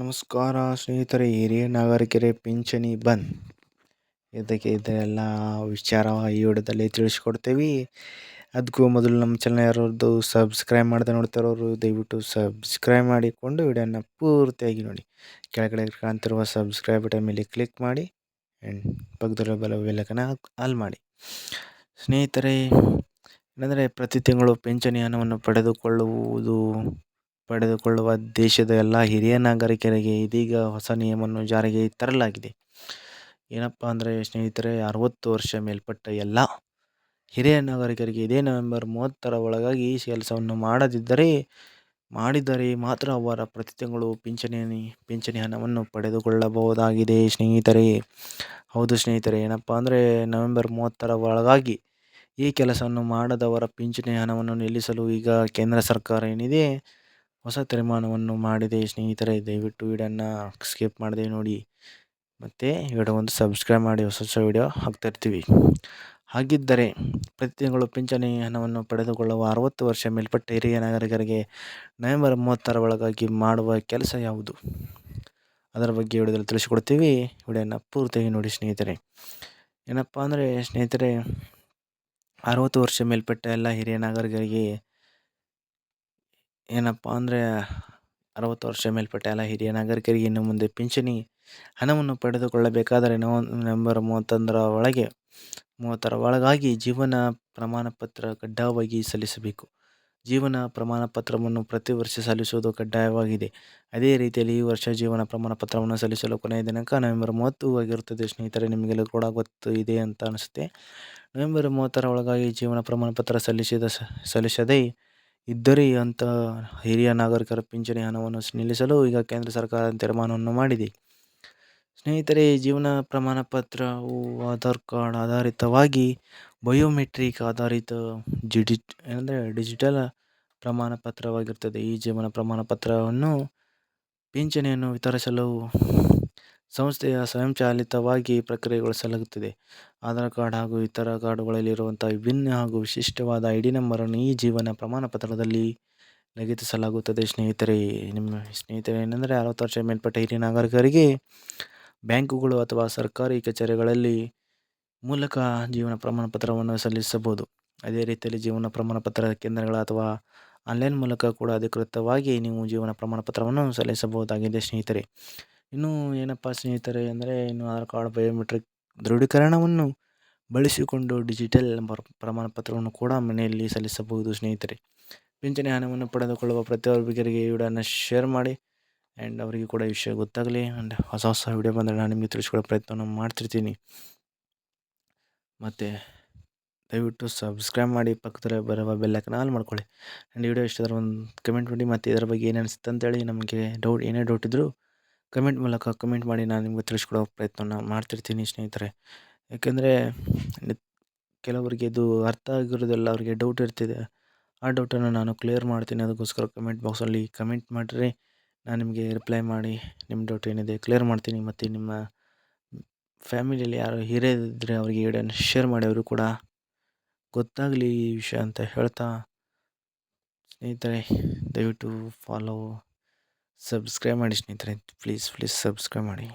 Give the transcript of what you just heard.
ನಮಸ್ಕಾರ ಸ್ನೇಹಿತರೆ, ಹಿರಿಯ ನಾಗರಿಕರೇ, ಪಿಂಚಣಿ ಬಂದ್. ಇದಕ್ಕೆ ಇದೆಲ್ಲ ವಿಚಾರ ಈ ವಿಡಿಯೋದಲ್ಲಿ ತಿಳಿಸ್ಕೊಡ್ತೀವಿ. ಅದಕ್ಕೂ ಮೊದಲು ನಮ್ಮ ಚಾನಲ್ ಯಾರದ್ದು ಸಬ್ಸ್ಕ್ರೈಬ್ ಮಾಡದೆ ನೋಡ್ತಾರೋರು, ದಯವಿಟ್ಟು ಸಬ್ಸ್ಕ್ರೈಬ್ ಮಾಡಿಕೊಂಡು ವಿಡಿಯೋನ ಪೂರ್ತಿಯಾಗಿ ನೋಡಿ. ಕೆಳಗಡೆ ಕಾಣ್ತಿರುವ ಸಬ್ಸ್ಕ್ರೈಬ್ ಬಟನ್ ಮೇಲೆ ಕ್ಲಿಕ್ ಮಾಡಿ ಆ್ಯಂಡ್ ಪಕ್ಕದಲ್ಲಿ ಬಲ ವಿಲಕನ ಆಲ್ ಮಾಡಿ. ಸ್ನೇಹಿತರೆ, ಏನಂದರೆ ಪ್ರತಿ ತಿಂಗಳು ಪಿಂಚಣಿ ಹಣವನ್ನು ಪಡೆದುಕೊಳ್ಳುವುದು ಪಡೆದುಕೊಳ್ಳುವ ದೇಶದ ಎಲ್ಲ ಹಿರಿಯ ನಾಗರಿಕರಿಗೆ ಇದೀಗ ಹೊಸ ನಿಯಮವನ್ನು ಜಾರಿಗೆ ತರಲಾಗಿದೆ. ಏನಪ್ಪ ಅಂದರೆ ಸ್ನೇಹಿತರೆ, ಅರವತ್ತು ವರ್ಷ ಮೇಲ್ಪಟ್ಟ ಎಲ್ಲ ಹಿರಿಯ ನಾಗರಿಕರಿಗೆ ಇದೇ ನವೆಂಬರ್ ಮೂವತ್ತರ ಒಳಗಾಗಿ ಈ ಕೆಲಸವನ್ನು ಮಾಡದಿದ್ದರೆ, ಮಾಡಿದರೆ ಮಾತ್ರ ಅವರ ಪ್ರತಿ ತಿಂಗಳು ಪಿಂಚಣಿ ಪಿಂಚಣಿ ಹಣವನ್ನು ಪಡೆದುಕೊಳ್ಳಬಹುದಾಗಿದೆ ಸ್ನೇಹಿತರೆ. ಹೌದು ಸ್ನೇಹಿತರೆ, ಏನಪ್ಪ ಅಂದರೆ ನವೆಂಬರ್ ಮೂವತ್ತರ ಒಳಗಾಗಿ ಈ ಕೆಲಸವನ್ನು ಮಾಡದವರ ಪಿಂಚಣಿ ಹಣವನ್ನು ನಿಲ್ಲಿಸಲು ಈಗ ಕೇಂದ್ರ ಸರ್ಕಾರ ಏನಿದೆ ಹೊಸ ತೀರ್ಮಾನವನ್ನು ಮಾಡಿದೆ ಸ್ನೇಹಿತರೆ, ದಯವಿಟ್ಟು ವೀಡಿಯೋನ ಸ್ಕಿಪ್ ಮಾಡಿದೆ ನೋಡಿ. ಮತ್ತು ಒಂದು ಸಬ್ಸ್ಕ್ರೈಬ್ ಮಾಡಿ, ಹೊಸ ಹೊಸ ವೀಡಿಯೋ ಹಾಕ್ತಾಯಿರ್ತೀವಿ ಹಾಗಿದ್ದರೆ ಪ್ರತಿ ತಿಂಗಳು ಪಿಂಚಣಿ ಹಣವನ್ನು ಪಡೆದುಕೊಳ್ಳುವ ಅರವತ್ತು ವರ್ಷ ಮೇಲ್ಪಟ್ಟ ಹಿರಿಯ ನಾಗರಿಕರಿಗೆ ನವೆಂಬರ್ ಮೂವತ್ತರ ಒಳಗಾಗಿ ಮಾಡುವ ಕೆಲಸ ಯಾವುದು? ಅದರ ಬಗ್ಗೆ ವಿಡಿಯೋದಲ್ಲಿ ತಿಳಿಸಿಕೊಡ್ತೀವಿ. ವಿಡಿಯೋನ ಪೂರ್ತಿಯಾಗಿ ನೋಡಿ ಸ್ನೇಹಿತರೆ. ಏನಪ್ಪ ಅಂದರೆ ಸ್ನೇಹಿತರೆ, ಅರವತ್ತು ವರ್ಷ ಮೇಲ್ಪಟ್ಟ ಎಲ್ಲ ಹಿರಿಯ ನಾಗರಿಕರಿಗೆ ಏನಪ್ಪ ಅಂದರೆ ಅರವತ್ತು ವರ್ಷ ಮೇಲ್ಪಟ್ಟ ಎಲ್ಲ ಹಿರಿಯ ನಾಗರಿಕರಿಗೆ ಇನ್ನು ಮುಂದೆ ಪಿಂಚಣಿ ಹಣವನ್ನು ಪಡೆದುಕೊಳ್ಳಬೇಕಾದರೆ ನವೆಂಬರ್ ಮೂವತ್ತೊಂದರ ಒಳಗೆ, ಮೂವತ್ತರ ಒಳಗಾಗಿ ಜೀವನ ಪ್ರಮಾಣ ಪತ್ರ ಕಡ್ಡಾಯವಾಗಿ ಸಲ್ಲಿಸಬೇಕು. ಜೀವನ ಪ್ರಮಾಣ ಪತ್ರವನ್ನು ಪ್ರತಿ ವರ್ಷ ಸಲ್ಲಿಸುವುದು ಕಡ್ಡಾಯವಾಗಿದೆ. ಅದೇ ರೀತಿಯಲ್ಲಿ ಈ ವರ್ಷ ಜೀವನ ಪ್ರಮಾಣ ಪತ್ರವನ್ನು ಸಲ್ಲಿಸಲು ಕೊನೆಯ ದಿನಾಂಕ ನವೆಂಬರ್ ಮೂವತ್ತು ಆಗಿರುತ್ತದೆ. ಸ್ನೇಹಿತರೆ, ನಿಮಗೆಲ್ಲ ಕೂಡ ಗೊತ್ತು ಇದೆ ಅಂತ ಅನಿಸುತ್ತೆ. ನವೆಂಬರ್ ಮೂವತ್ತರ ಒಳಗಾಗಿ ಜೀವನ ಪ್ರಮಾಣ ಪತ್ರ ಸಲ್ಲಿಸಿದ ಸಲ್ಲಿಸದೇ ಇದ್ದರೆ ಅಂತ ಹಿರಿಯ ನಾಗರಿಕರ ಪಿಂಚಣಿ ಹಣವನ್ನು ನಿಲ್ಲಿಸಲು ಈಗ ಕೇಂದ್ರ ಸರ್ಕಾರ ತೀರ್ಮಾನವನ್ನು ಮಾಡಿದೆ. ಸ್ನೇಹಿತರೆ ಜೀವನ ಪ್ರಮಾಣ ಪತ್ರವು ಆಧಾರ್ ಕಾರ್ಡ್ ಆಧಾರಿತವಾಗಿ ಬಯೋಮೆಟ್ರಿಕ್ ಆಧಾರಿತ ಜಿಡಿ ಅಂದರೆ ಡಿಜಿಟಲ್ ಪ್ರಮಾಣ ಪತ್ರವಾಗಿರ್ತದೆ. ಈ ಜೀವನ ಪ್ರಮಾಣ ಪತ್ರವನ್ನು ಪಿಂಚಣಿಯನ್ನು ವಿತರಿಸಲು ಸಂಸ್ಥೆಯ ಸ್ವಯಂಚಾಲಿತವಾಗಿ ಪ್ರಕ್ರಿಯೆಗೊಳಿಸಲಾಗುತ್ತದೆ. ಆಧಾರ್ ಕಾರ್ಡ್ ಹಾಗೂ ಇತರ ಕಾರ್ಡುಗಳಲ್ಲಿರುವಂಥ ವಿಭಿನ್ನ ಹಾಗೂ ವಿಶಿಷ್ಟವಾದ ಐ ಡಿ ನಂಬರನ್ನು ಈ ಜೀವನ ಪ್ರಮಾಣ ಪತ್ರದಲ್ಲಿ ಸ್ನೇಹಿತರೇ ಸ್ನೇಹಿತರೆ ನಿಮ್ಮ ಸ್ನೇಹಿತರೆ, ಏನೆಂದರೆ ಅರವತ್ತು ವರ್ಷ ಮೇಲ್ಪಟ್ಟ ಹಿರಿಯ ನಾಗರಿಕರಿಗೆ ಬ್ಯಾಂಕುಗಳು ಅಥವಾ ಸರ್ಕಾರಿ ಕಚೇರಿಗಳಲ್ಲಿ ಮೂಲಕ ಜೀವನ ಪ್ರಮಾಣ ಪತ್ರವನ್ನು ಸಲ್ಲಿಸಬಹುದು. ಅದೇ ರೀತಿಯಲ್ಲಿ ಜೀವನ ಪ್ರಮಾಣ ಪತ್ರ ಕೇಂದ್ರಗಳ ಅಥವಾ ಆನ್ಲೈನ್ ಮೂಲಕ ಕೂಡ ಅಧಿಕೃತವಾಗಿ ನೀವು ಜೀವನ ಪ್ರಮಾಣ ಪತ್ರವನ್ನು ಸಲ್ಲಿಸಬಹುದಾಗಿದೆ. ಸ್ನೇಹಿತರೆ ಇನ್ನು ಏನಪ್ಪ ಸ್ನೇಹಿತರೆ ಅಂದರೆ ಇನ್ನು ಆಧಾರ್ ಕಾರ್ಡ್ ಬಯೋಮೆಟ್ರಿಕ್ ದೃಢೀಕರಣವನ್ನು ಬಳಸಿಕೊಂಡು ಡಿಜಿಟಲ್ ಪ್ರಮಾಣ ಪತ್ರವನ್ನು ಕೂಡ ಮನೆಯಲ್ಲಿ ಸಲ್ಲಿಸಬಹುದು ಸ್ನೇಹಿತರೆ. ಪಿಂಚಣಿ ಹಣವನ್ನು ಪಡೆದುಕೊಳ್ಳುವ ಪ್ರತಿಯೊಬ್ಬರಿಗೆ ಈ ವಿಡಿಯೋನ ಶೇರ್ ಮಾಡಿ ಆ್ಯಂಡ್ ಅವರಿಗೆ ಕೂಡ ಈ ವಿಷಯ ಗೊತ್ತಾಗಲಿ ಆ್ಯಂಡ್ ಹೊಸ ಹೊಸ ವಿಡಿಯೋ ಬಂದರೆ ನಾನು ನಿಮಗೆ ತಿಳಿಸ್ಕೊಳ್ಳೋ ಪ್ರಯತ್ನವನ್ನು ಮಾಡ್ತಿರ್ತೀನಿ. ಮತ್ತು ದಯವಿಟ್ಟು ಸಬ್ಸ್ಕ್ರೈಬ್ ಮಾಡಿ ಪಕ್ಕದಲ್ಲಿ ಬರುವ ಬೆಲ್ಲೈಕನ್ ಆಲ್ ಮಾಡ್ಕೊಳ್ಳಿ. ಆ್ಯಂಡ್ ವಿಡಿಯೋ ಇಷ್ಟ ಒಂದು ಕಮೆಂಟ್ ಮಾಡಿ ಮತ್ತು ಇದರ ಬಗ್ಗೆ ಏನು ಅನಿಸುತ್ತೆ ಅಂತೇಳಿ ನಮಗೆ ಡೌಟ್ ಏನೇ ಡೌಟ್ ಇದ್ದರೂ ಕಮೆಂಟ್ ಮೂಲಕ ಕಮೆಂಟ್ ಮಾಡಿ, ನಾನು ನಿಮಗೆ ತಿಳಿಸ್ಕೊಡೋ ಪ್ರಯತ್ನ ಮಾಡ್ತಿರ್ತೀನಿ ಸ್ನೇಹಿತರೆ. ಯಾಕೆಂದರೆ ಕೆಲವರಿಗೆ ಇದು ಅರ್ಥ ಆಗಿರೋದೆಲ್ಲ ಅವರಿಗೆ ಡೌಟ್ ಇರ್ತಿದೆ. ಆ ಡೌಟನ್ನು ನಾನು ಕ್ಲಿಯರ್ ಮಾಡ್ತೀನಿ. ಅದಕ್ಕೋಸ್ಕರ ಕಮೆಂಟ್ ಬಾಕ್ಸಲ್ಲಿ ಕಮೆಂಟ್ ಮಾಡಿರಿ. ನಾನು ನಿಮಗೆ ರಿಪ್ಲೈ ಮಾಡಿ ನಿಮ್ಮ ಡೌಟ್ ಏನಿದೆ ಕ್ಲಿಯರ್ ಮಾಡ್ತೀನಿ. ಮತ್ತು ನಿಮ್ಮ ಫ್ಯಾಮಿಲಿಯಲ್ಲಿ ಯಾರು ಹಿರಿಯರಿದ್ದರೆ ಅವರಿಗೆ ವಿಡಿಯೋನ ಶೇರ್ ಮಾಡಿ ಕೂಡ ಗೊತ್ತಾಗಲಿ ಈ ವಿಷಯ ಅಂತ ಹೇಳ್ತಾ. ಸ್ನೇಹಿತರೆ, ದಯವಿಟ್ಟು ಫಾಲೋ ಸಬ್ಸ್ಕ್ರೈಬ್ ಮಾಡಿ ಸ್ನೇಹಿತರೆ ಪ್ಲೀಸ್ ಪ್ಲೀಸ್ ಸಬ್ಸ್ಕ್ರೈಬ್ ಮಾಡಿ.